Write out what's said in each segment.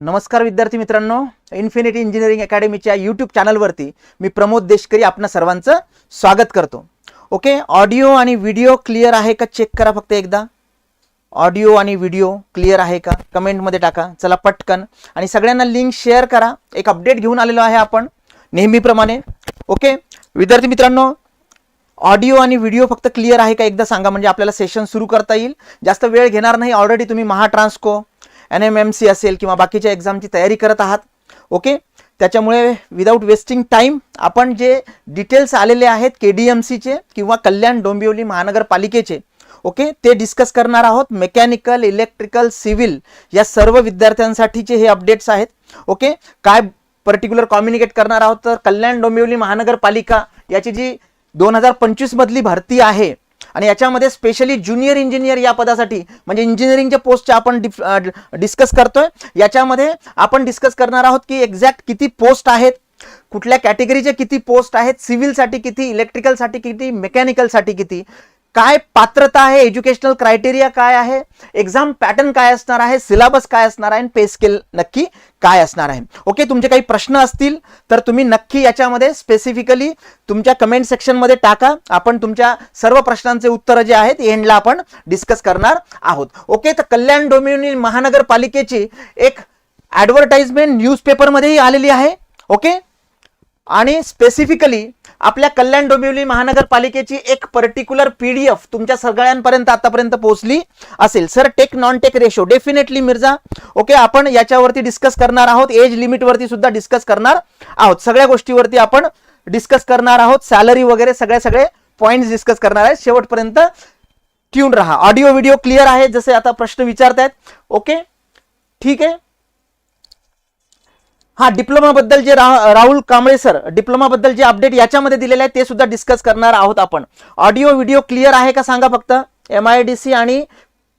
नमस्कार विद्यार्थी मित्रांनो इन्फिनिटी इंजिनिअरिंग अकॅडमीच्या यूट्यूब चॅनलवरती मी प्रमोद देशकरी आपणा सर्वांचं स्वागत करतो. ओके ऑडिओ आणि व्हिडिओ क्लिअर आहे का? चेक करा फक्त एकदा. ऑडिओ आणि व्हिडिओ क्लिअर आहे का? कमेंटमध्ये टाका. चला पटकन. आणि सगळ्यांना लिंक शेअर करा. एक अपडेट घेऊन आलेलो आहे आपण नेहमीप्रमाणे. ओके विद्यार्थी मित्रांनो ऑडिओ आणि व्हिडिओ फक्त क्लिअर आहे का? एकदा सांगा. म्हणजे आपल्याला सेशन सुरू करता येईल. जास्त वेळ घेणार नाही. ऑलरेडी तुम्ही Mahatransco N M M C असेल किंवा बाकीच्या एक्झामची तयारी करत आहात ओके त्याच्यामुळे विदाऊट वेस्टिंग टाईम आपण जे डिटेल्स आलेले आहेत के डी एम सीचे किंवा कल्याण डोंबिवली महानगरपालिकेचे ओके ते डिस्कस करणार आहोत. मेकॅनिकल इलेक्ट्रिकल सिव्हिल या सर्व विद्यार्थ्यांसाठीचे हे अपडेट्स आहेत ओके काय पर्टिक्युलर कम्युनिकेट करणार आहोत? तर कल्याण डोंबिवली महानगरपालिका याची जी दोन हजार पंचवीसमधली भरती आहे आणि याच्यामध्ये स्पेशली ज्युनियर इंजिनियर या पदासाठी म्हणजे इंजिनिअरिंगच्या पोस्टच्या आपण डिस्कस करतोय. याच्यामध्ये आपण डिस्कस करणार आहोत की एक्झॅक्ट किती पोस्ट आहेत कुठल्या कॅटेगरीचे किती पोस्ट आहेत सिव्हिलसाठी किती इलेक्ट्रिकलसाठी किती मेकॅनिकलसाठी किती. काय पात्रता आहे? एज्युकेशनल क्रायटेरिया काय आहे? एक्झाम पॅटर्न काय असणार आहे? सिलेबस काय असणार आहे? आणि पे स्केल नक्की काय असणार आहे? ओके तुमचे काही प्रश्न असतील तर तुम्ही नक्की याच्यामध्ये स्पेसिफिकली तुमच्या कमेंट सेक्शनमध्ये टाका. आपण तुमच्या सर्व प्रश्नांचे उत्तरं जे आहेत एंडला आपण डिस्कस करणार आहोत. ओके तर कल्याण डोंबिवली महानगरपालिकेची एक ॲडव्हर्टाइजमेंट न्यूजपेपरमध्येही आलेली आहे. ओके आणि स्पेसिफिकली आपल्या कल्याण डोंबिवली महानगरपालिकेची एक पर्टिक्युलर पी डी एफ तुमच्या सगळ्यांपर्यंत आतापर्यंत पोहोचली असेल. Sir tech non tech ratio definitely Mirza okay आपण याच्यावरती डिस्कस करणार आहोत. एज लिमिटवरती सुद्धा डिस्कस करणार आहोत. सगळ्या गोष्टीवरती आपण डिस्कस करणार आहोत. सॅलरी वगैरे सगळे सगळे पॉईंट्स डिस्कस करणार आहेत. शेवटपर्यंत ट्यून राहा. ऑडिओ व्हिडिओ क्लिअर आहे? जसे आता प्रश्न विचारतायत. ओके ठीक आहे? हा डिप्लोमाबद्दल जे रा राहुल कांबळे सर डिप्लोमाबद्दल जे अपडेट याच्यामध्ये दिलेले आहे ते सुद्धा डिस्कस करणार आहोत आपण. ऑडिओ व्हिडिओ क्लिअर आहे का सांगा फक्त? एम आय डी सी आणि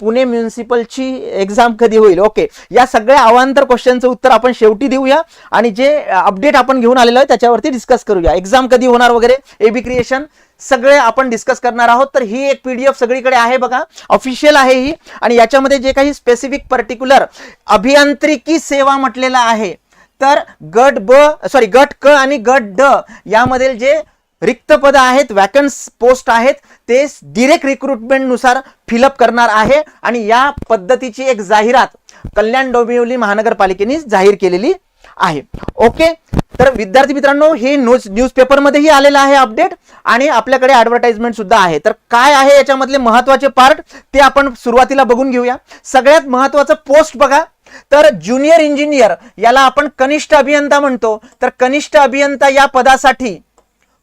पुणे म्युन्सिपलची एक्झाम कधी होईल? ओके या सगळ्या अवांतर क्वेश्चनचं उत्तर आपण शेवटी देऊया आणि जे अपडेट आपण घेऊन आलेलो आहे त्याच्यावरती डिस्कस करूया. एक्झाम कधी होणार वगैरे एबी क्रिएशन सगळे आपण डिस्कस करणार आहोत. तर ही एक पीडीएफ सगळीकडे आहे बघा. ऑफिशियल आहे ही. आणि याच्यामध्ये जे काही स्पेसिफिक पर्टिक्युलर अभियांत्रिकी सेवा म्हटलेलं आहे तर गट ब सॉरी गट क आणि गट ड यामधील जे रिक्त पद आहेत वॅकन्स पोस्ट आहेत ते डिरेक्ट रिक्रुटमेंटनुसार फिलअप करणार आहे आणि या पद्धतीची एक जाहिरात कल्याण डोंबिवली महानगरपालिकेने जाहीर केलेली आहे. ओके तर विद्यार्थी मित्रांनो हे न्यूज न्यूजपेपरमध्येही आलेलं आहे अपडेट आणि आपल्याकडे ॲडव्हर्टाइजमेंट सुद्धा आहे. तर काय आहे याच्यामधले महत्त्वाचे पार्ट ते आपण सुरुवातीला बघून घेऊया. सगळ्यात महत्वाचं पोस्ट बघा. तर ज्युनियर इंजिनियर याला आपण कनिष्ठ अभियंता म्हणतो. तर कनिष्ठ अभियंता या पदासाठी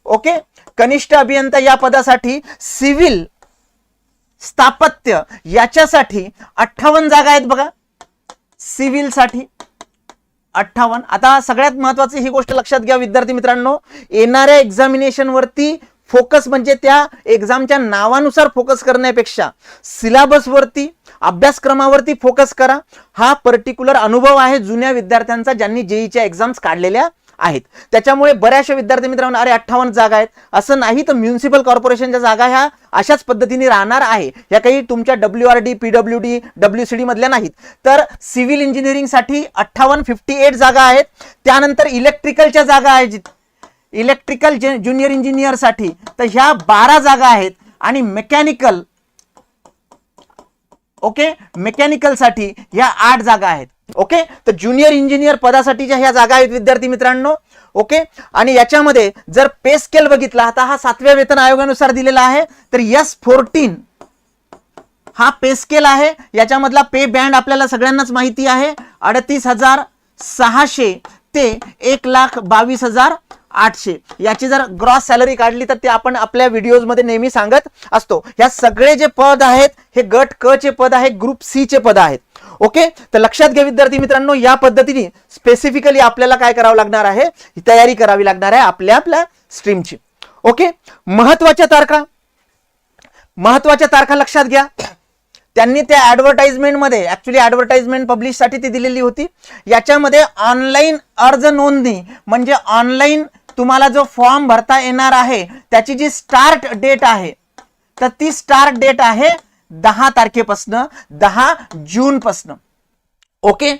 ओके? कनिष्ठ अभियंता या पदासाठी सिव्हिल स्थापत्य याच्यासाठी अठ्ठावन्न जागा आहेत बघा. सिव्हिलसाठी अठ्ठावन्न. आता सगळ्यात महत्वाची ही गोष्ट लक्षात घ्या विद्यार्थी मित्रांनो. येणाऱ्या एक्झामिनेशनवरती फोकस म्हणजे त्या एक्झामच्या नावानुसार फोकस करण्यापेक्षा सिलेबसवरती अभ्यासक्रमावरती फोकस करा. हा पर्टिक्युलर अनुभव आहे जुन्या विद्यार्थ्यांचा ज्यांनी जेईच्या एक्झाम्स काढलेल्या आहेत. त्याच्यामुळे बऱ्याचशा विद्यार्थी मित्रांनो अरे अठ्ठावन्न जागा आहेत. असं नाही तर म्युन्सिपल कॉर्पोरेशनच्या जागा ह्या अशाच पद्धतीने राहणार आहे. ह्या काही तुमच्या W R D P W D W C D मधल्या नाहीत. तर सिव्हिल इंजिनिअरिंगसाठी अठ्ठावन्न फिफ्टी एट जागा आहेत. त्यानंतर इलेक्ट्रिकलच्या जागा आहेत इलेक्ट्रिकल ज्युनियर इंजिनियरसाठी तर ह्या बारा जागा आहेत. आणि मेकॅनिकल ओके? मेकॅनिकलसाठी ह्या आठ जागा आहेत. ओके? तर ज्युनियर इंजिनियर पदासाठीच्या ह्या जागा आहेत विद्यार्थी मित्रांनो ओके? आणि याच्यामध्ये जर पे स्केल बघितला आता हा सातव्या वेतन आयोगानुसार दिलेला आहे तर यस फोर्टीन हा पे स्केल आहे. याच्यामधला पे बँड आपल्याला सगळ्यांनाच माहिती आहे. अडतीस हजार सहाशे ते एक लाख बावीस हजार आठशे. याची जर ग्रॉस सॅलरी काढली तर ते आपण आपल्या व्हिडिओजमध्ये नेहमी सांगत असतो. या सगळे जे पद आहेत हे गट क चे पद आहे ग्रुप सी चे पद आहेत. ओके तर लक्षात घ्या विद्यार्थी मित्रांनो या पद्धतीने स्पेसिफिकली आपल्याला काय करावं लागणार आहे? तयारी करावी लागणार आहे आपल्या आपल्या स्ट्रीमची ओके महत्त्वाच्या तारखा. महत्त्वाच्या तारखा लक्षात घ्या. त्यांनी त्या ॲडव्हर्टाइजमेंटमध्ये ॲक्च्युली ॲडव्हर्टाइजमेंट पब्लिशसाठी ती दिलेली होती. याच्यामध्ये ऑनलाईन अर्ज नोंदणी म्हणजे ऑनलाईन तुम्हाला जो फॉर्म भरता येणार आहे त्याची जी स्टार्ट डेट आहे तर ती स्टार्ट डेट आहे दहा तारखेपासनं दहा जून पासनं ओके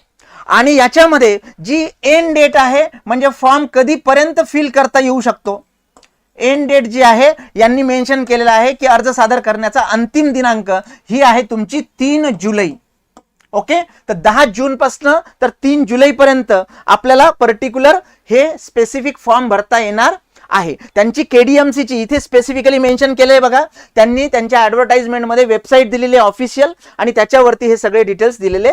आणि याच्यामध्ये जी एंड डेट आहे म्हणजे फॉर्म कधीपर्यंत फिल करता येऊ शकतो? एंड डेट जी आहे यांनी मेन्शन केलेलं आहे की अर्ज सादर करण्याचा अंतिम दिनांक ही आहे तुमची तीन जुलै. ओके? तर दहा जूनपासनं तर तीन जुलैपर्यंत आपल्याला पर्टिक्युलर हे स्पेसिफिक फॉर्म भरता येणार आहे. त्यांची केडीएमसीची इथे स्पेसिफिकली मेन्शन आहे बघा. त्यांनी त्यांच्या ॲडव्हर्टाइजमेंटमध्ये वेबसाईट दिलेली आहे ऑफिशियल आणि त्याच्यावरती हे सगळे डिटेल्स दिलेले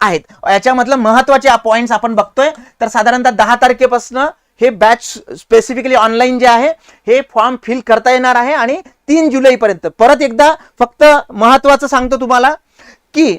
आहेत. याच्यामधलं महत्त्वाचे पॉईंट्स आपण बघतोय. तर साधारणतः दहा तारखेपासून हे बॅच स्पेसिफिकली ऑनलाईन जे आहे हे फॉर्म फिल करता येणार आहे आणि तीन जुलैपर्यंत. परत एकदा फक्त महत्त्वाचं सांगतो तुम्हाला की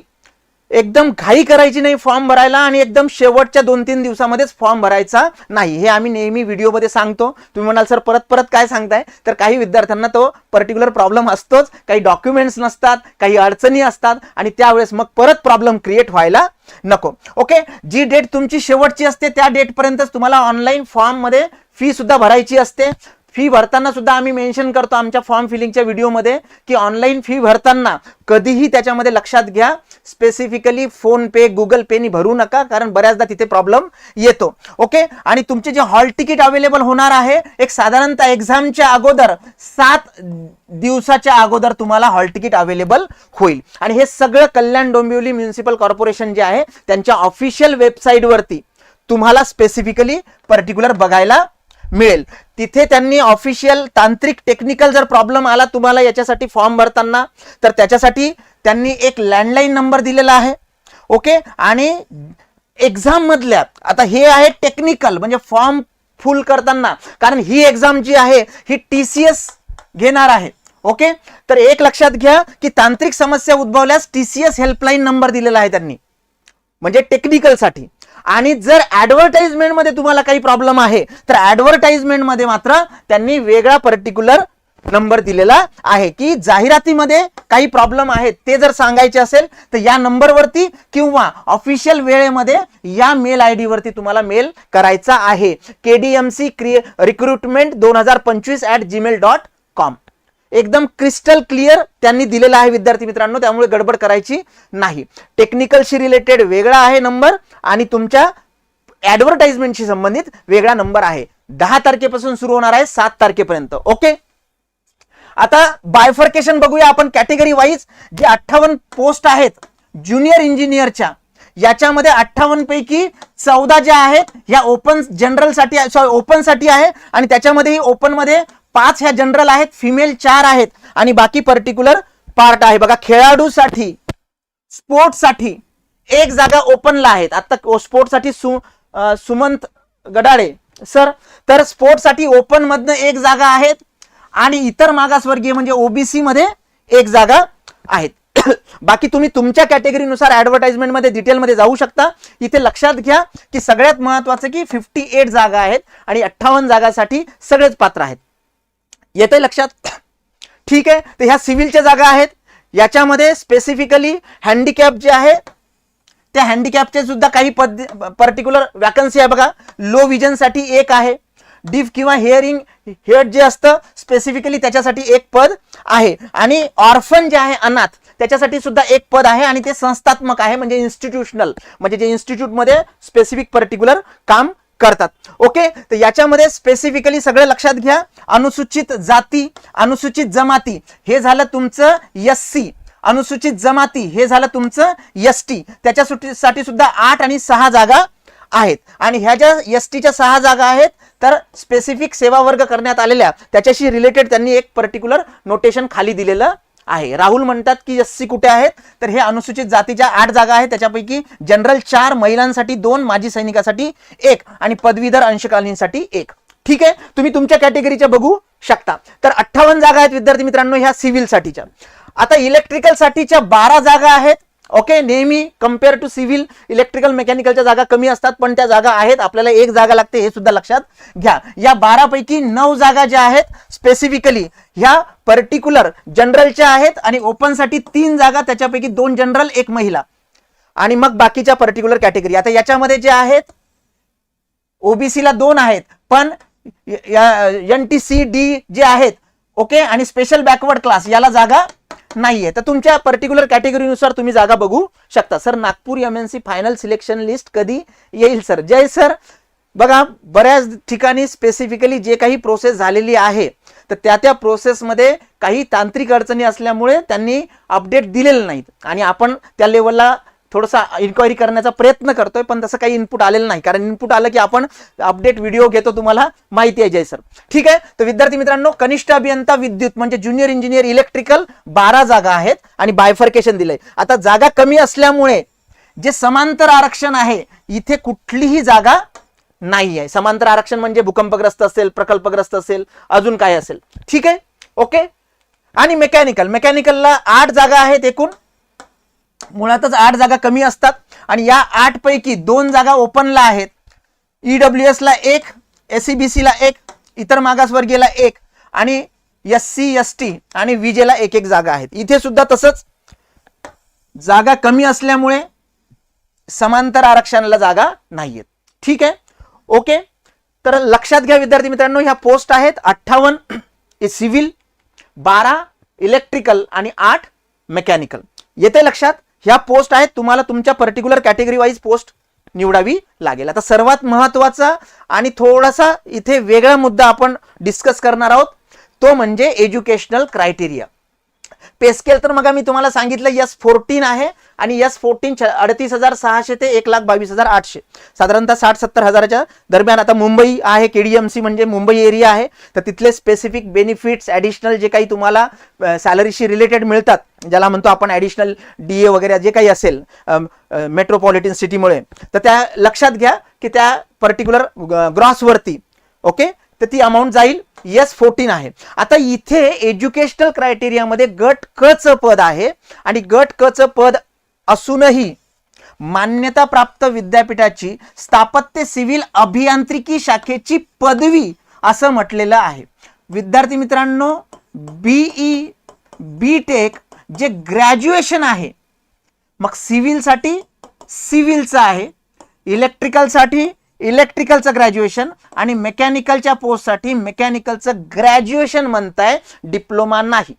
एकदम घाई करायची नाही फॉर्म भरायला आणि एकदम शेवटच्या दोन तीन दिवसामध्येच फॉर्म भरायचा नाही. हे आम्ही नेहमी व्हिडिओमध्ये सांगतो. तुम्ही म्हणाल सर परत परत काय सांगताय? तर काही विद्यार्थ्यांना तो पर्टिक्युलर प्रॉब्लेम असतोच. काही डॉक्युमेंट्स नसतात काही अडचणी असतात आणि त्यावेळेस मग परत प्रॉब्लेम क्रिएट व्हायला नको. ओके जी डेट तुमची शेवटची असते त्या डेटपर्यंतच तुम्हाला ऑनलाईन फॉर्ममध्ये फी सुद्धा भरायची असते. फी भरताना सुद्धा आम्ही मेन्शन करतो आमच्या फॉर्म फिलिंगच्या व्हिडिओमध्ये की ऑनलाईन फी भरताना कधीही त्याच्यामध्ये लक्षात घ्या. स्पेसिफिकली फोन पे गुगल पेनी भरू नका कारण बऱ्याचदा तिथे प्रॉब्लेम येतो. ओके आणि तुमचे जे हॉल तिकीट अवेलेबल होणार आहे एक साधारणतः एक्झामच्या अगोदर सात दिवसाच्या अगोदर तुम्हाला हॉल तिकीट अवेलेबल होईल. आणि हे सगळं कल्याण डोंबिवली म्युन्सिपल कॉर्पोरेशन जे आहे त्यांच्या ऑफिशियल वेबसाईटवरती तुम्हाला स्पेसिफिकली पर्टिक्युलर बघायला मिळेल. तिथे त्यांनी ऑफिशियल तांत्रिक टेक्निकल जर प्रॉब्लेम आला तुम्हाला याच्यासाठी फॉर्म भरताना तर त्याच्यासाठी त्यांनी एक लँडलाईन नंबर दिलेला आहे. ओके आणि एक्झाम मधल्या आता हे आहे टेक्निकल म्हणजे फॉर्म फुल करताना. कारण ही एक्झाम जी आहे ही टी सी एस घेणार आहे. ओके तर एक लक्षात घ्या की तांत्रिक समस्या उद्भवल्यास T C S helpline number दिलेला आहे त्यांनी. म्हणजे टेक्निकलसाठी आणि जर ॲडव्हर्टाइजमेंटमध्ये तुम्हाला काही प्रॉब्लेम आहे तर ॲडव्हर्टाइजमेंटमध्ये मात्र त्यांनी वेगळा पर्टिक्युलर नंबर दिलेला आहे की जाहिरातीमध्ये काही प्रॉब्लेम आहेत ते जर सांगायचे असेल तर या नंबरवरती किंवा ऑफिशियल वेळेमध्ये या मेल आय डी वरती तुम्हाला मेल करायचा आहे. केडीएमसी क्रिए रिक्रुटमेंट दोन हजार पंचवीस ऍट जीमेल डॉट कॉम एकदम क्रिस्टल क्लिअर त्यांनी दिलेला आहे विद्यार्थी मित्रांनो त्यामुळे गडबड करायची नाही. टेक्निकलशी रिलेटेड वेगळा आहे नंबर आणि तुमच्या ऍडव्हर्टाइजमेंटशी संबंधित वेगळा नंबर आहे. दहा तारखेपासून सुरू होणार आहे सात तारखेपर्यंत. ओके आता बायफर्केशन बघूया आपण कॅटेगरी वाईज जे अठ्ठावन्न पोस्ट आहेत ज्युनियर इंजिनियरच्या याच्यामध्ये अठ्ठावन्न पैकी चौदा ज्या आहेत ह्या ओपन जनरलसाठी सॉरी ओपनसाठी आहे आणि त्याच्यामध्येही ओपनमध्ये पाच ह्या जनरल आहेत फिमेल चार आहेत आणि बाकी पर्टिक्युलर पार्ट आहे. बघा खेळाडूसाठी स्पोर्टसाठी एक जागा ओपनला आहेत. आता स्पोर्ट्ससाठी सु सुमंत गडाळे सर तर स्पोर्टसाठी ओपन मधनं एक जागा आहेत आणि इतर मागासवर्गीय म्हणजे ओबीसी मध्ये एक जागा आहेत. बाकी तुम्ही तुमच्या कॅटेगरीनुसार ऍडव्हर्टाइजमेंटमध्ये डिटेलमध्ये जाऊ शकता. इथे लक्षात घ्या की सगळ्यात महत्वाचं की फिफ्टी एट जागा आहेत आणि अठ्ठावन्न जागासाठी सगळेच पात्र आहेत. येते लक्षात? ठीक आहे तर ह्या सिव्हिलच्या जागा आहेत. याच्यामध्ये स्पेसिफिकली हँडिकॅप जे आहे त्या हँडिकॅपचे सुद्धा काही पद पर्टिक्युलर वॅकन्सी आहे बघा. लो विजनसाठी एक आहे. डिफ किंवा हेअरिंग हेड जे असतं स्पेसिफिकली त्याच्यासाठी एक पद आहे. आणि ऑर्फन जे आहे अनाथ त्याच्यासाठी सुद्धा एक पद आहे आणि ते संस्थात्मक आहे म्हणजे इन्स्टिट्यूशनल म्हणजे जे इन्स्टिट्यूटमध्ये स्पेसिफिक पर्टिक्युलर काम करतात. ओके तर याच्यामध्ये स्पेसिफिकली सगळं लक्षात घ्या. अनुसूचित जाती अनुसूचित जमाती हे झालं तुमचं एस सी अनुसूचित जमाती हे झालं तुमचं एस टी त्याच्यासाठी सुद्धा आठ आणि सहा जागा आहेत. आणि ह्या ज्या एस टीच्या सहा जागा आहेत तर स्पेसिफिक सेवा वर्ग करण्यात आलेल्या त्याच्याशी रिलेटेड त्यांनी एक पर्टिक्युलर नोटेशन खाली दिलेलं आहे. राहुल म्हणतात की एस सी कुठे आहेत? तर हे अनुसूचित जातीच्या आठ जागा आहेत. त्याच्यापैकी जनरल चार महिलांसाठी दोन माजी सैनिकासाठी एक आणि पदवीधर अंशकालीनसाठी एक. ठीक आहे? तुम्ही तुमच्या कॅटेगरीच्या बघू शकता. तर अठ्ठावन्न जागा आहेत विद्यार्थी मित्रांनो ह्या सिव्हिलसाठीच्या. आता इलेक्ट्रिकल साठीच्या बारा जागा आहेत. ओके नेहमी कंपेअर टू सिव्हिल इलेक्ट्रिकल मेकॅनिकलच्या जागा कमी असतात पण त्या जागा आहेत. आपल्याला एक जागा लागते हे सुद्धा लक्षात घ्या. या बारापैकी नऊ जागा ज्या आहेत स्पेसिफिकली ह्या पर्टिक्युलर जनरलच्या आहेत आणि ओपनसाठी तीन जागा त्याच्यापैकी दोन जनरल एक महिला. आणि मग बाकीच्या पर्टिक्युलर कॅटेगरी आता याच्यामध्ये जे आहेत ओबीसीला दोन आहेत पण N T C D J आहेत ओके आणि स्पेशल बॅकवर्ड क्लास याला जागा नाहीये. तर तुमच्या पर्टिक्युलर कॅटेगरीनुसार तुम्ही जागा बघू शकता. Sir Nagpur M N C final selection list कधी येईल सर? जय सर. बघा बऱ्याच ठिकाणी स्पेसिफिकली जे काही प्रोसेस झालेली आहे तर त्या त्या प्रोसेसमध्ये काही तांत्रिक अडचणी असल्यामुळे त्यांनी अपडेट दिलेलं नाहीत. आणि आपण त्या लेवलला थोडासा इन्क्वायरी करण्याचा प्रयत्न करतोय पण तसं काही इनपुट आलेलं नाही. कारण इनपुट आलं की आपण अपडेट व्हिडिओ घेतो तुम्हाला माहिती आहे जय सर ठीक आहे? तर विद्यार्थी मित्रांनो कनिष्ठ अभियंता विद्युत म्हणजे ज्युनियर इंजिनियर इलेक्ट्रिकल बारा जागा आहेत आणि बायफर्केशन दिलंय. आता जागा कमी असल्यामुळे जे समांतर आरक्षण आहे इथे कुठलीही जागा नाही आहे समांतर आरक्षण म्हणजे भूकंपग्रस्त असेल प्रकल्पग्रस्त असेल अजून काय असेल. ठीक आहे? ओके? आणि मेकॅनिकल मेकॅनिकलला आठ जागा आहेत एकूण. मुळातच आठ जागा कमी असतात आणि या आठ पैकी दोन जागा ओपनला आहेत. ईडब्ल्यू एस ला एक एस सी बी ला एक इतर मागासवर्गीयला एक आणि एस सी एस टी आणि विजेला एक एक जागा आहेत. इथे सुद्धा तसंच जागा कमी असल्यामुळे समांतर आरक्षणाला जागा नाहीयेत. ठीक आहे? ओके? तर लक्षात घ्या विद्यार्थी मित्रांनो ह्या पोस्ट आहेत अठ्ठावन्न सिव्हिल बारा इलेक्ट्रिकल आणि आठ मेकॅनिकल. येते लक्षात? ह्या पोस्ट आहेत तुम्हाला तुमच्या पर्टिक्युलर कॅटेगरी वाईज पोस्ट निवडावी लागेल. आता सर्वात महत्त्वाचा आणि थोडासा इथे वेगळा मुद्दा आपण डिस्कस करणार आहोत तो म्हणजे एज्युकेशनल क्रायटेरिया पेस्केल तर मग मी तुम्हाला सांगितलं यस फोर्टीन आहे आणि यस फोर्टीन अडतीस हजार सहाशे ते एक लाख बावीस हजार आठशे. साधारणतः साठ सत्तर हजाराच्या दरम्यान आता मुंबई आहे केडीएमसी म्हणजे मुंबई एरिया आहे. तर तिथले स्पेसिफिक बेनिफिट्स ॲडिशनल जे काही तुम्हाला सॅलरीशी रिलेटेड मिळतात ज्याला म्हणतो आपण ॲडिशनल डी ए वगैरे जे काही असेल मेट्रोपॉलिटन सिटीमुळे तर त्या लक्षात घ्या की त्या पर्टिक्युलर ग्रॉसवरती ओके? तर ती अमाऊंट जाईल. एस फोर्टीन आहे. आता इथे एज्युकेशनल क्रायटेरियामध्ये गट क च पद आहे आणि गट क च पद असूनही मान्यता प्राप्त विद्यापीठाची स्थापत्य सिव्हिल अभियांत्रिकी शाखेची पदवी असं म्हटलेलं आहे. विद्यार्थी मित्रांनो बीई बी टेक जे ग्रॅज्युएशन आहे मग सिव्हिलसाठी सिव्हिलचं आहे इलेक्ट्रिकलसाठी इलेक्ट्रिकलचं ग्रॅज्युएशन आणि मेकॅनिकलच्या पोस्टसाठी मेकॅनिकलचं ग्रॅज्युएशन म्हणताय डिप्लोमा नाही.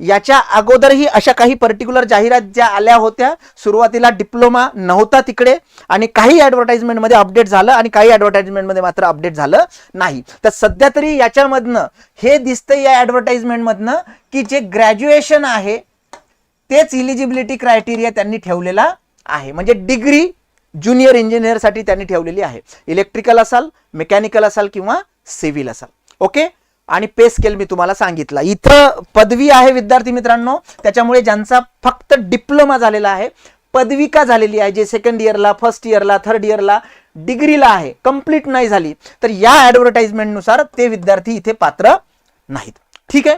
याच्या अगोदरही अशा काही पर्टिक्युलर जाहिरात ज्या आल्या होत्या सुरुवातीला डिप्लोमा नव्हता तिकडे आणि काही ॲडव्हर्टाइजमेंटमध्ये अपडेट झालं आणि काही ॲडव्हर्टाइजमेंटमध्ये मात्र अपडेट झालं नाही. तर सध्या तरी याच्यामधनं हे दिसतं या ॲडव्हर्टाइजमेंटमधनं की जे ग्रॅज्युएशन आहे तेच इलिजिबिलिटी क्रायटेरिया त्यांनी ठेवलेला आहे. म्हणजे डिग्री ज्युनियर इंजिनियरसाठी त्यांनी ठेवलेली आहे. इलेक्ट्रिकल असाल मेकॅनिकल असाल किंवा सिव्हिल असाल. ओके आणि पे स्केल मी तुम्हाला सांगितला. इथं पदवी आहे विद्यार्थी मित्रांनो. त्याच्यामुळे ज्यांचा फक्त डिप्लोमा झालेला आहे पदविका झालेली आहे जे सेकंड इयरला फर्स्ट इयरला थर्ड इयरला डिग्रीला आहे कंप्लीट नाही झाली तर या ॲडव्हर्टाइजमेंटनुसार ते विद्यार्थी इथे पात्र नाहीत. ठीक आहे?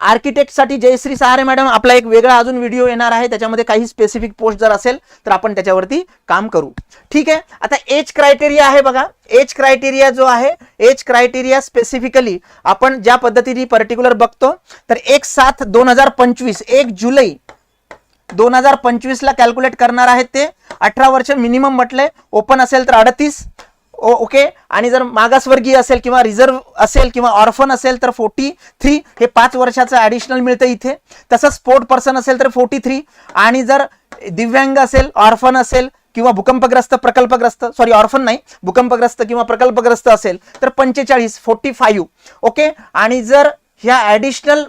आर्किटेक्टसाठी जयश्री सहारे मॅडम आपला एक वेगळा अजून व्हिडिओ येणार आहे. त्याच्यामध्ये काही स्पेसिफिक पोस्ट जर असेल तर आपण त्याच्यावरती काम करू. ठीक आहे? आता एज क्रायटेरिया आहे बघा. एज क्रायटेरिया जो आहे एज क्रायटेरिया स्पेसिफिकली आपण ज्या पद्धतीने पर्टिक्युलर बघतो तर एक सात दोन हजार पंचवीस एक जुलै दोन हजार पंचवीसला कॅल्क्युलेट करणार आहेत ते. अठरा वर्ष मिनिमम म्हटलंय. ओपन असेल तर अडतीस. ओके आणि जर मागासवर्गीय असेल किंवा रिझर्व असेल किंवा ऑर्फन असेल तर फोर्टी थ्री हे पाच वर्षाचं ॲडिशनल मिळतं इथे. तसंच स्पोर्ट पर्सन असेल तर फोर्टी थ्री आणि जर दिव्यांग असेल ऑर्फन असेल किंवा भूकंपग्रस्त प्रकल्पग्रस्त सॉरी ऑर्फन नाही भूकंपग्रस्त किंवा प्रकल्पग्रस्त असेल तर पंचेचाळीस फोर्टी फाईव्ह ओके आणि जर ह्या ॲडिशनल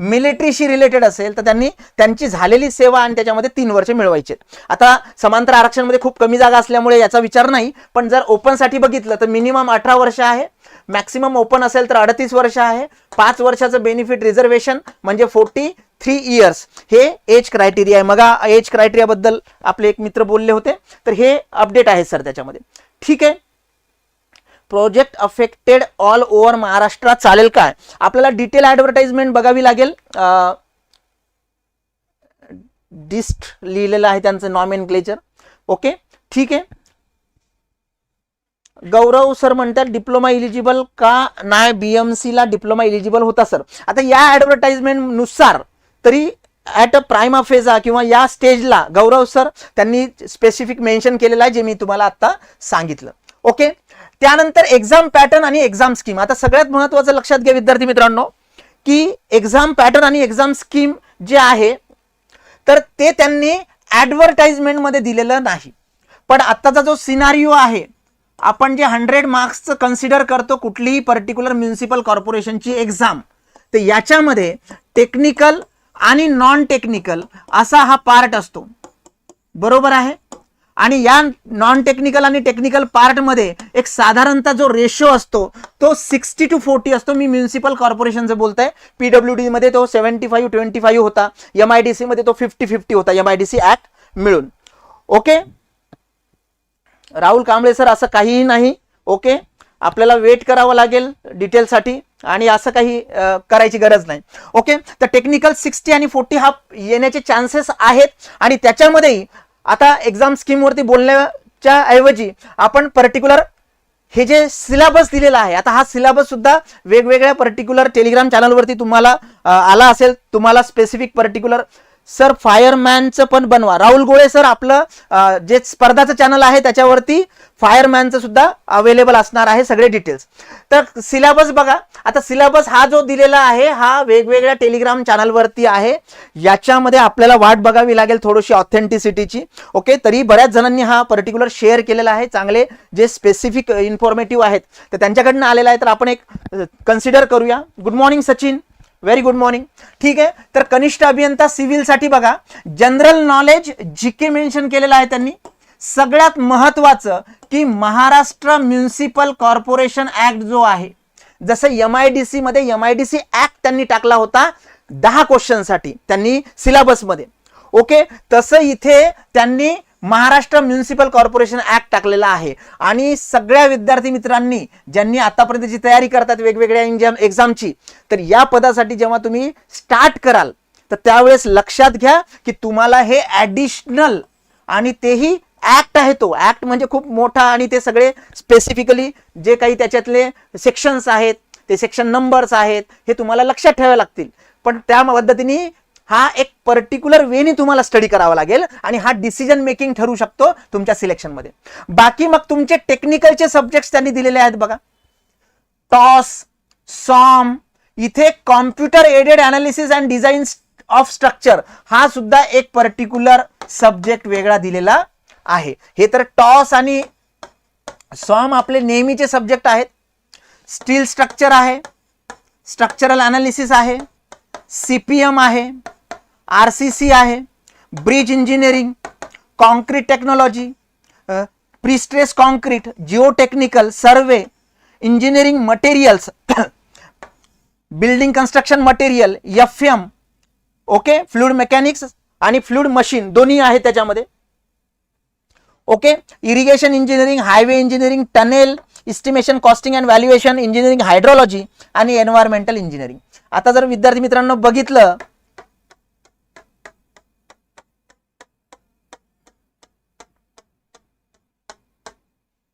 मिलिटरीशी रिलेटेड असेल तर त्यांनी त्यांची झालेली सेवा आणि त्याच्यामध्ये तीन वर्ष मिळवायचे. आता समांतर आरक्षणमध्ये खूप कमी जागा असल्यामुळे याचा विचार नाही पण जर ओपनसाठी बघितलं तर मिनिमम अठरा वर्ष आहे. मॅक्सिमम ओपन असेल तर अडतीस वर्ष आहे. पाच वर्षाचं बेनिफिट रिझर्वेशन म्हणजे फोर्टी थ्री इयर्स हे एज क्रायटेरिया आहे. मगा एज क्रायटेरियाबद्दल आपले एक मित्र बोलले होते. तर हे अपडेट आहे सर त्याच्यामध्ये. ठीक आहे? प्रोजेक्ट अफेक्टेड ऑल ओव्हर महाराष्ट्रात चालेल काय? आपल्याला डिटेल ॲडव्हर्टाइजमेंट बघावी लागेल. डिस्ट लिहिलेलं आहे त्यांचं नॉमेन क्लेचर ओके? ठीक आहे? गौरव सर म्हणतात डिप्लोमा इलिजिबल का नाही? बीएमसी ला डिप्लोमा इलिजिबल होता सर आता या ऍडव्हर्टाइजमेंटनुसार तरी ॲट अ प्राईम फेजा किंवा या स्टेजला गौरव सर त्यांनी स्पेसिफिक मेन्शन केलेलं आहे जे मी तुम्हाला आत्ता सांगितलं. ओके? त्यानंतर एक्झाम पॅटर्न आणि एक्झाम स्कीम आता सगळ्यात महत्वाचं लक्षात घ्या विद्यार्थी मित्रांनो की एक्झाम पॅटर्न आणि एक्झाम स्कीम जे आहे तर ते त्यांनी ॲडव्हर्टाइजमेंटमध्ये दिलेलं नाही. पण आत्ताचा जो सिनारिओ आहे आपण जे हंड्रेड मार्क्सचं कन्सिडर करतो कुठलीही पर्टिक्युलर म्युन्सिपल कॉर्पोरेशनची एक्झाम तर याच्यामध्ये टेक्निकल आणि नॉन टेक्निकल असा हा पार्ट असतो. बरोबर आहे? आणि या नॉन टेक्निकल आणि टेक्निकल पार्टमध्ये एक साधारणतः जो रेशो असतो तो सिक्स्टी टू फोर्टी असतो. मी म्युन्सिपल कॉर्पोरेशनचं बोलतोय. पीडब्ल्यू डी मध्ये तो सेव्हन्टी फाईव्ह ट्वेंटी फाईव्ह होता एम आय डी सीमध्ये तो फिफ्टी फिफ्टी होता. M I D C act मिळून. ओके राहुल कांबळे सर असं काहीही नाही. ओके आपल्याला वेट करावं लागेल डिटेलसाठी आणि असं काही करायची गरज नाही. ओके तर टेक्निकल सिक्स्टी आणि फोर्टी हा येण्याचे चान्सेस आहेत. आणि त्याच्यामध्येही आता एक्झाम स्कीमवरती बोलण्याच्या ऐवजी आपण पर्टिक्युलर हे जे सिलेबस दिलेला आहे आता हा सिलेबस सुद्धा वेगवेगळ्या पर्टिक्युलर टेलिग्राम चॅनलवरती तुम्हाला आला असेल. तुम्हाला स्पेसिफिक पर्टिक्युलर सर फायरमॅनचं पण बनवा. राहुल गोळे सर आपलं जे स्पर्धाचं चॅनल आहे त्याच्यावरती फायरमॅनचं सुद्धा अवेलेबल असणार आहे सगळे डिटेल्स तर सिलेबस बघा. आता सिलेबस हा जो दिलेला आहे हा वेगवेगळ्या टेलिग्राम चॅनलवरती आहे. याच्यामध्ये आपल्याला वाट बघावी लागेल थोडीशी ऑथेंटिसिटीची ओके तरी बऱ्याच जणांनी हा पर्टिक्युलर शेअर केलेला आहे. चांगले जे स्पेसिफिक इन्फॉर्मेटिव्ह आहेत तर त्यांच्याकडनं आलेला आहे. तर आपण एक कन्सिडर करूया. Good morning Sachin. Very good morning ठीक आहे? तर कनिष्ठ अभियंता सिव्हिलसाठी बघा. General knowledge G K mention केलेलं आहे त्यांनी. सगळ्यात महत्वाचं की महाराष्ट्र म्युन्सिपल कॉर्पोरेशन ऍक्ट जो आहे जसं एम आय डी सी मध्ये M I D C act त्यांनी टाकला होता दहा क्वेश्चनसाठी त्यांनी सिलेबसमध्ये. ओके? तसं इथे त्यांनी महाराष्ट्र म्युन्सिपल कॉर्पोरेशन ऍक्ट टाकलेला आहे. आणि सगळ्या विद्यार्थी मित्रांनी ज्यांनी आतापर्यंतची तयारी करतात वेगवेगळ्या एक्झाम एक्झामची तर या पदासाठी जेव्हा तुम्ही स्टार्ट कराल तर त्यावेळेस लक्षात घ्या की तुम्हाला हे ॲडिशनल आणि तेही ऍक्ट आहे तो. ऍक्ट म्हणजे खूप मोठा आणि ते सगळे स्पेसिफिकली जे काही त्याच्यातले सेक्शन्स आहेत ते सेक्शन नंबर्स आहेत हे तुम्हाला लक्षात ठेवावे लागतील. पण त्या पद्धतीने हा एक पर्टिक्युलर वेने तुम्हाला स्टडी करावा लागेल आणि हा डिसिजन मेकिंग ठरू शकतो तुमच्या सिलेक्शनमध्ये बाकी मग तुमचे टेक्निकलचे सब्जेक्ट्स त्यांनी दिलेले आहेत बघा. टॉस सॉम इथे computer aided analysis and design of structure हा सुद्धा एक पर्टिक्युलर सब्जेक्ट वेगळा दिलेला आहे. हे तर टॉस आणि सॉम आपले नेहमीचे सब्जेक्ट आहेत. स्टील स्ट्रक्चर आहे. स्ट्रक्चरल अनालिसिस आहे. सी पी एम आहे. आर सी सी आहे. Bridge engineering concrete technology prestress concrete geotechnical survey engineering materials building construction material F M okay? Fluid mechanics आणि फ्लूड मशीन दोन्ही आहे त्याच्यामध्ये. Okay irrigation engineering highway engineering tunnel estimation costing and valuation engineering hydrology आणि environmental engineering आता जर विद्यार्थी मित्रांनो बघितलं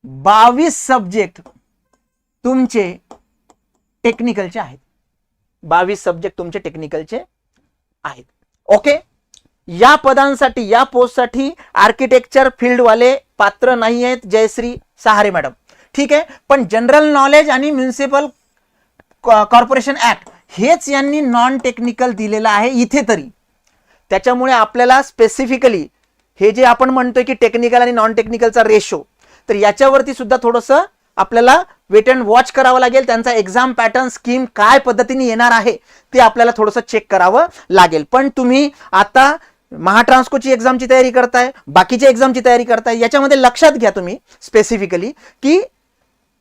बावीस सब्जेक्ट तुमचे टेक्निकलचे आहेत. बावीस सब्जेक्ट तुमचे टेक्निकलचे आहेत. ओके या पदांसाठी या पोस्टसाठी आर्किटेक्चर फील्डवाले पात्र नाही आहेत जयश्री सहारे मॅडम. ठीक आहे? पण जनरल नॉलेज आणि म्युन्सिपल कॉर्पोरेशन ऍक्ट हेच यांनी नॉन टेक्निकल दिलेलं आहे इथे तरी. त्याच्यामुळे आपल्याला स्पेसिफिकली हे जे आपण म्हणतोय की टेक्निकल आणि नॉन टेक्निकलचा रेशो तर याच्यावरती सुद्धा थोडंसं आपल्याला वेट अँड वॉच करावं लागेल. त्यांचा एक्झाम पॅटर्न स्कीम काय पद्धतीने येणार आहे ते आपल्याला थोडंसं चेक करावं लागेल. पण तुम्ही आता महाट्रान्सकोची एक्झामची तयारी करताय बाकीच्या एक्झामची तयारी करताय याच्यामध्ये लक्षात घ्या तुम्ही स्पेसिफिकली की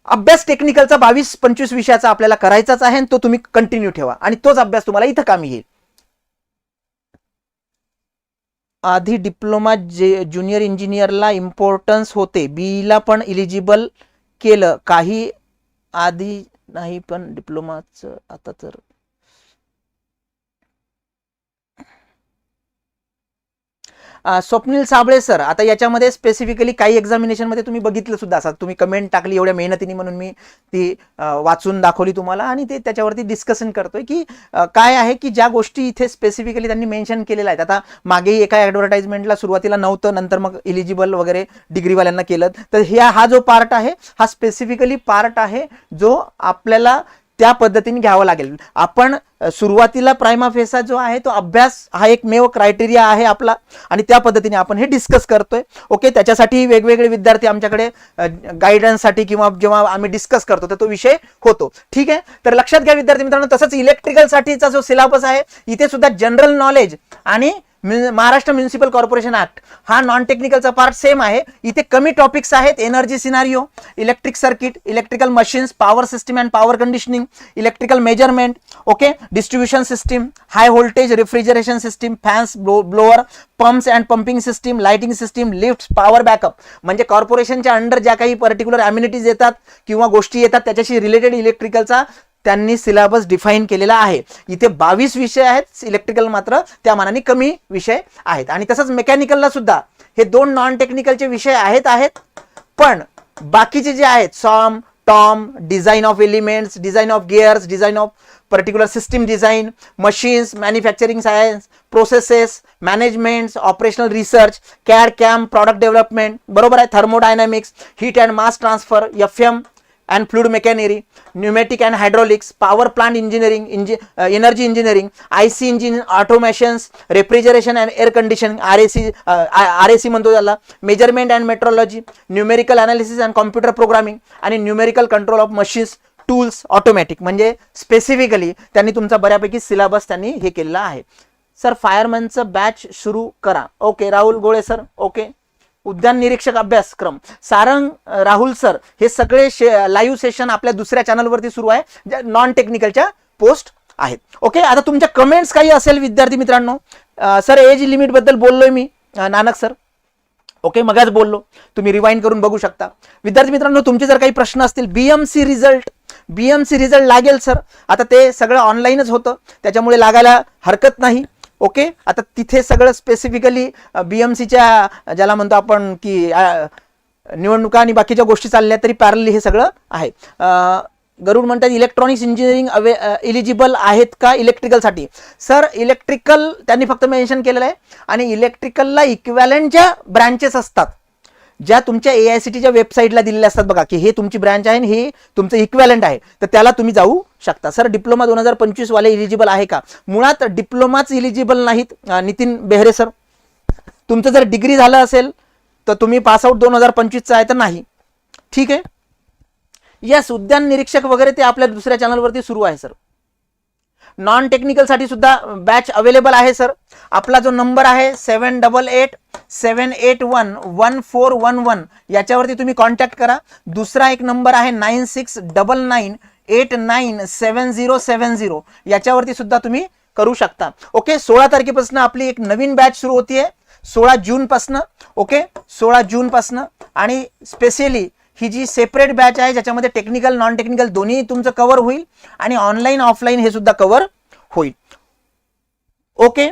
अभ्यास टेक्निकलचा बावीस पंचवीस विषयाचा आपल्याला करायचाच आहे आणि तो तुम्ही कंटिन्यू ठेवा आणि तोच अभ्यास तुम्हाला इथं कामी येईल. आधी डिप्लोमा जे ज्युनियर इंजिनियरला इम्पॉर्टन्स होते बीईला पण इलिजिबल केलं. काही आधी नाही पण डिप्लोमाचं आता तर स्वप्नील साबळे सर आता याच्यामध्ये स्पेसिफिकली काही एक्झामिनेशनमध्ये तुम्ही बघितलं सुद्धा असा तुम्ही कमेंट टाकली एवढ्या मेहनतीने म्हणून मी ती वाचून दाखवली तुम्हाला आणि ते त्याच्यावरती डिस्कशन करतोय की काय आहे की ज्या गोष्टी इथे स्पेसिफिकली त्यांनी मेन्शन केलेल्या आहेत. आता मागेही एका ॲडव्हर्टाइजमेंटला सुरुवातीला नव्हतं नंतर मग इलिजिबल वगैरे डिग्रीवाल्यांना केलं. तर ह्या हा जो पार्ट आहे हा स्पेसिफिकली पार्ट आहे जो आपल्याला त्या पद्धतीने घ्यावं लागेल. आपण सुरुवातीला प्रायमा फेसा जो आहे तो अभ्यास हा एकमेव क्रायटेरिया आहे आपला आणि त्या पद्धतीने आपण हे डिस्कस करतोय. ओके त्याच्यासाठी वेगवेगळे विद्यार्थी आमच्याकडे गायडन्ससाठी किंवा जेव्हा आम्ही डिस्कस करतो तर तो विषय होतो. ठीक आहे? तर लक्षात घ्या विद्यार्थी मित्रांनो तसंच इलेक्ट्रिकलसाठीचा जो सिलेबस आहे इथे सुद्धा जनरल नॉलेज आणि महाराष्ट्र म्युन्सिपल कॉर्पोरेशन ऍक्ट हा नॉन टेक्निकलचा पार्ट सेम आहे. इथे कमी टॉपिक्स आहेत. Energy scenario electric circuit electrical machines power system and power conditioning electrical measurement okay distribution system high voltage refrigeration system fans blower pumps and pumping system lighting system lift power backup म्हणजे कॉर्पोरेशनच्या under ज्या काही particular amenities येतात किंवा गोष्टी येतात त्याच्याशी related इलेक्ट्रिकलचा त्यांनी सिलेबस डिफाईन केलेला आहे. इथे बावीस विषय आहेत इलेक्ट्रिकल मात्र त्या मानाने कमी विषय आहेत. आणि तसंच मेकॅनिकलला सुद्धा. हे दोन नॉन टेक्निकलचे विषय आहेत आहेत. पण बाकीचे जे आहेत SOM TOM design of elements design of gears design of particular system design machines manufacturing science processes managements operational research CAD CAM product development बरोबर आहे thermodynamics heat and mass transfer F M and fluid machinery pneumatic and hydraulics power plant engineering इंजि energy engineering I C engine automations refrigeration and air conditioning R A C R A C म्हणतो त्याला measurement and metrology numerical analysis and computer programming आणि numerical control of machines tools automatic म्हणजे specifically त्यांनी तुमचा बऱ्यापैकी syllabus त्यांनी हे केलेला आहे. सर फायरमॅनचं बॅच सुरू करा. ओके राहुल गोळे सर ओके उद्यान निरीक्षक अभ्यासक्रम. सारंग राहुल सर हे सगळे शे लाईव्ह सेशन आपल्या दुसऱ्या चॅनलवरती सुरू आहे ज्या नॉन टेक्निकलच्या पोस्ट आहेत. ओके आता तुमच्या कमेंट्स काही असेल विद्यार्थी मित्रांनो. सर एज लिमिटबद्दल बोललोय मी. नानक सर. ओके मगाच बोललो. तुम्ही रिवाइंड करून बघू शकता. विद्यार्थी मित्रांनो तुमचे जर काही प्रश्न असतील बीएमसी रिझल्ट बीएमसी रिझल्ट लागेल सर. आता ते सगळं ऑनलाईनच होतं. त्याच्यामुळे लागायला हरकत नाही. ओके? आता तिथे सगळं स्पेसिफिकली बी एम सीच्या ज्याला म्हणतो आपण की निवडणुका आणि बाकीच्या गोष्टी चालल्या तरी पॅरली हे सगळं आहे. गरुड म्हणतात इलेक्ट्रॉनिक्स इंजिनिअरिंग अवे इलिजिबल आहेत का इलेक्ट्रिकलसाठी सर इलेक्ट्रिकल त्यांनी फक्त मेन्शन केलेलं आहे. आणि इलेक्ट्रिकलला इक्वॅलंटच्या ब्रँचेस असतात ज्या तुमच्या ए आय सी टीच्या वेबसाईटला दिलेल्या असतात बघा की हे तुमची ब्रँच आहे आणि हे तुमचं इक्वॅलंट आहे तर त्याला तुम्ही जाऊ शकता. सर डिप्लोमा दोन हजार पंचवीस वाले इलिजिबल आहे का? मुळात डिप्लोमाच इलिजिबल नाहीत नितीन बेहरे सर तुमचं जर डिग्री झालं असेल तर तुम्ही पासआउट दोन हजार पंचवीसचा आहे तर नाही. ठीक आहे? यस उद्यान निरीक्षक वगैरे ते आपल्या दुसऱ्या चॅनलवरती सुरू आहे सर नॉन टेक्निकलसाठी सुद्धा बॅच अवेलेबल आहे सर आपला जो नंबर आहे seven double eight seven eight one one four one one याच्यावरती तुम्ही कॉन्टॅक्ट करा. दुसरा एक नंबर आहे nine six double nine eight nine seven zero seven zero याच्यावरती सुद्धा तुम्ही करू शकता. ओके सोळा तारखेपासून आपली एक नवीन बॅच सुरू होतीये. सोळा जूनपासनं ओके सोळा जूनपासनं आणि स्पेशली ही जी सेपरेट बॅच आहे ज्याच्यामध्ये टेक्निकल नॉन टेक्निकल दोन्ही तुमचं कव्हर होईल आणि ऑनलाईन ऑफलाईन हे सुद्धा कव्हर होईल. ओके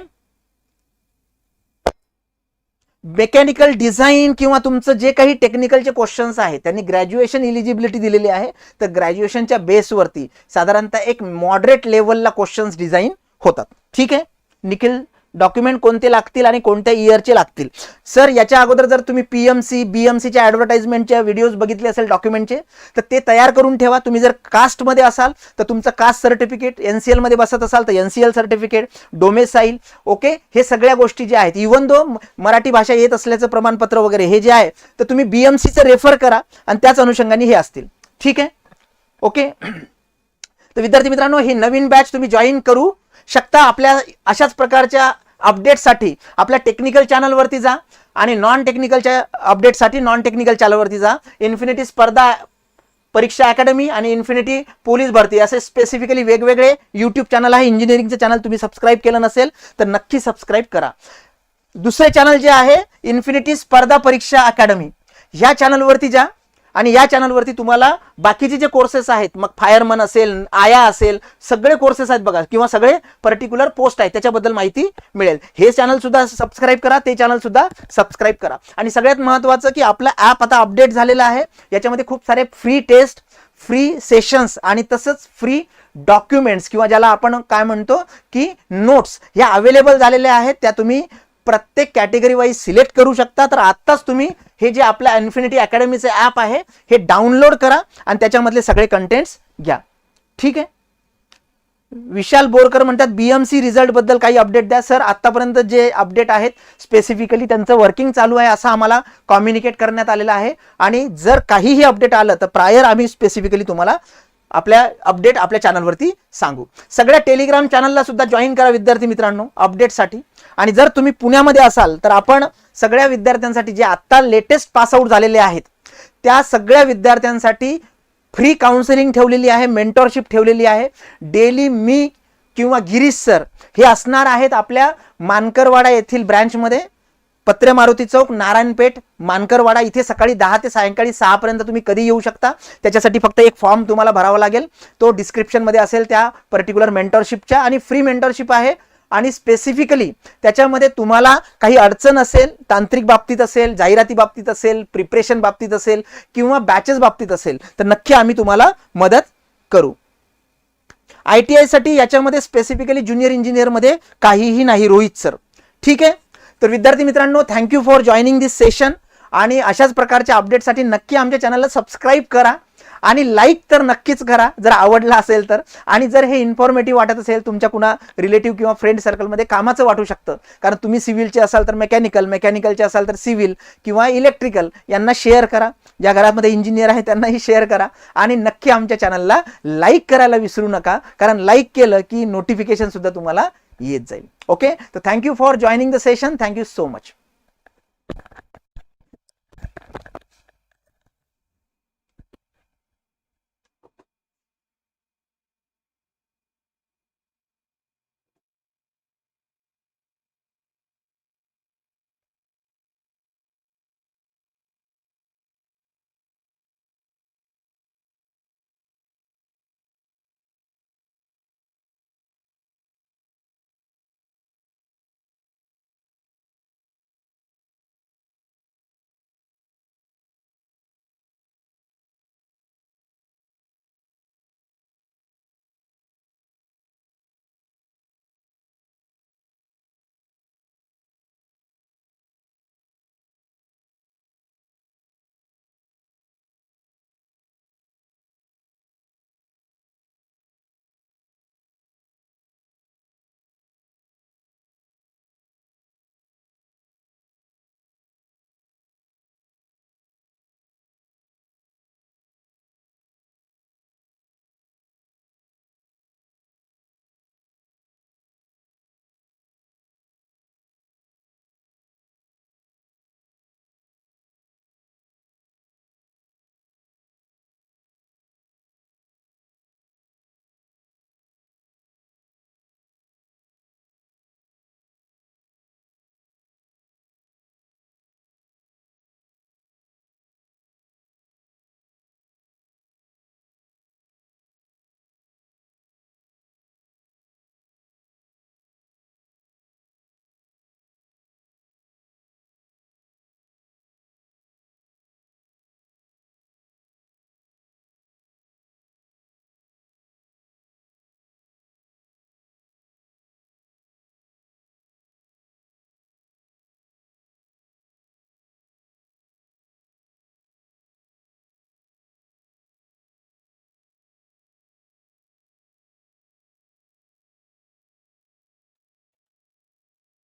मेकॅनिकल डिझाईन किंवा तुमचं जे काही टेक्निकलचे क्वेश्चन्स आहेत त्यांनी ग्रॅज्युएशन इलिजिबिलिटी दिलेली आहे तर ग्रॅज्युएशनच्या बेसवरती साधारणतः एक मॉडरेट लेवलला क्वेश्चन्स डिझाईन होतात. ठीक आहे? निखिल डॉक्युमेंट कोणते लागतील आणि कोणत्या इयरचे लागतील? सर याच्या अगोदर जर तुम्ही पीएमसी बीएमसीच्या ॲडव्हर्टाइजमेंटच्या व्हिडिओज बघितले असेल डॉक्युमेंटचे तर ते तयार करून ठेवा. तुम्ही जर कास्टमध्ये असाल तर तुमचं कास्ट सर्टिफिकेट एन सी एलमध्ये बसत असाल तर N C L certificate domicile okay हे सगळ्या गोष्टी ज्या आहेत इवन दो मराठी भाषा येत असल्याचं प्रमाणपत्र वगैरे हे जे आहे तर तुम्ही बीएमसीचं रेफर करा आणि त्याच अनुषंगाने हे असतील. ठीक आहे? ओके तर विद्यार्थी मित्रांनो हे नवीन बॅच तुम्ही जॉईन करू. शकता. आपल्या अशाच प्रकारच्या अपडेटसाठी आपल्या टेक्निकल चॅनलवरती जा आणि नॉन टेक्निकलच्या अपडेटसाठी नॉन टेक्निकल चॅनलवरती जा. इन्फिनिटी स्पर्धा परीक्षा अकॅडमी आणि इन्फिनिटी पोलीस भरती. असे स्पेसिफिकली वेगवेगळे यूट्यूब चॅनल आहे. इंजिनिअरिंगचे चॅनल तुम्ही सबस्क्राईब केलं नसेल तर नक्की सबस्क्राईब करा. दुसरे चॅनल जे आहे इन्फिनिटी स्पर्धा परीक्षा अकॅडमी ह्या चॅनलवरती जा. आणि या चॅनलवरती तुम्हाला बाकीचे जे कोर्सेस आहेत मग फायरमन असेल आया असेल सगळे कोर्सेस आहेत बघा किंवा सगळे पर्टिक्युलर पोस्ट आहेत त्याच्याबद्दल माहिती मिळेल. हे चॅनल सुद्धा सबस्क्राईब करा ते चॅनल सुद्धा सबस्क्राईब करा. आणि सगळ्यात महत्त्वाचं की आपलं ॲप आता अपडेट झालेलं आहे याच्यामध्ये खूप सारे फ्री टेस्ट फ्री सेशन्स आणि तसंच फ्री डॉक्युमेंट्स किंवा ज्याला आपण काय म्हणतो की नोट्स या अवेलेबल झालेल्या आहेत त्या तुम्ही प्रत्येक कॅटेगरी वाईज सिलेक्ट करू शकता. तर आत्ताच तुम्ही हे जे आपल्या इन्फिनिटी अकॅडमीचे ॲप आहे हे डाउनलोड करा आणि त्याच्यामधले सगळे कंटेंट्स घ्या. ठीक आहे? विशाल बोरकर म्हणतात बीएमसी रिझल्टबद्दल काही अपडेट द्या. सर आतापर्यंत जे अपडेट आहेत स्पेसिफिकली त्यांचं वर्किंग चालू आहे असं आम्हाला कम्युनिकेट करण्यात आलेलं आहे. आणि जर काहीही अपडेट आलं तर प्रायर आम्ही स्पेसिफिकली तुम्हाला आपल्या अपडेट आपल्या चॅनलवरती सांगू. सगळ्या टेलिग्राम चॅनलला सुद्धा जॉईन करा विद्यार्थी मित्रांनो अपडेटसाठी आणि जर तुम्ही पुण्यामध्ये असाल तर आपण सगळ्या विद्यार्थ्यांसाठी जे आत्ता लेटेस्ट पासआउट झालेले आहेत त्या सगळ्या विद्यार्थ्यांसाठी फ्री काउन्सिलिंग ठेवलेली आहे मेंटॉरशिप ठेवलेली आहे. डेली मी किंवा गिरीश सर हे असणार आहेत आपल्या मानकरवाडा येथील ब्रँचमध्ये पत्रे मारुती चौक नारायणपेठ मानकरवाडा. इथे सकाळी दहा ते सायंकाळी सहापर्यंत तुम्ही कधी येऊ शकता. त्याच्यासाठी फक्त एक फॉर्म तुम्हाला भरावा लागेल. तो डिस्क्रिप्शनमध्ये असेल त्या पर्टिक्युलर मेंटॉरशिपच्या आणि फ्री मेंटॉरशिप आहे. आणि स्पेसिफिकली त्याच्यामध्ये तुम्हाला काही अडचण असेल तांत्रिक बाबतीत असेल जाहिराती बाबतीत असेल प्रिपरेशन बाबतीत असेल किंवा बॅचेस बाबतीत असेल तर नक्की आम्ही तुम्हाला मदत करू. आय टी आयसाठी याच्यामध्ये स्पेसिफिकली ज्युनियर इंजिनियरमध्ये काहीही नाही रोहित सर ठीक आहे? तर विद्यार्थी मित्रांनो thank you for joining this session आणि अशाच प्रकारच्या अपडेटसाठी नक्की आमच्या चॅनलला सबस्क्राईब करा. आणि लाईक तर नक्कीच करा जर आवडला असेल तर. आणि जर हे इन्फॉर्मेटिव्ह वाटत असेल तुमच्या कुणा रिलेटिव्ह किंवा फ्रेंड सर्कलमध्ये कामाचं वाटू शकतं. कारण तुम्ही सिव्हिलचे असाल तर मेकॅनिकल मेकॅनिकलचे असाल तर सिव्हिल किंवा इलेक्ट्रिकल यांना शेअर करा. ज्या घरामध्ये इंजिनियर आहे त्यांनाही शेअर करा. आणि नक्की आमच्या चॅनलला लाईक करायला विसरू नका. कारण लाईक केलं की नोटिफिकेशन सुद्धा तुम्हाला येत जाईल ओके तर thank you for joining the session thank you so much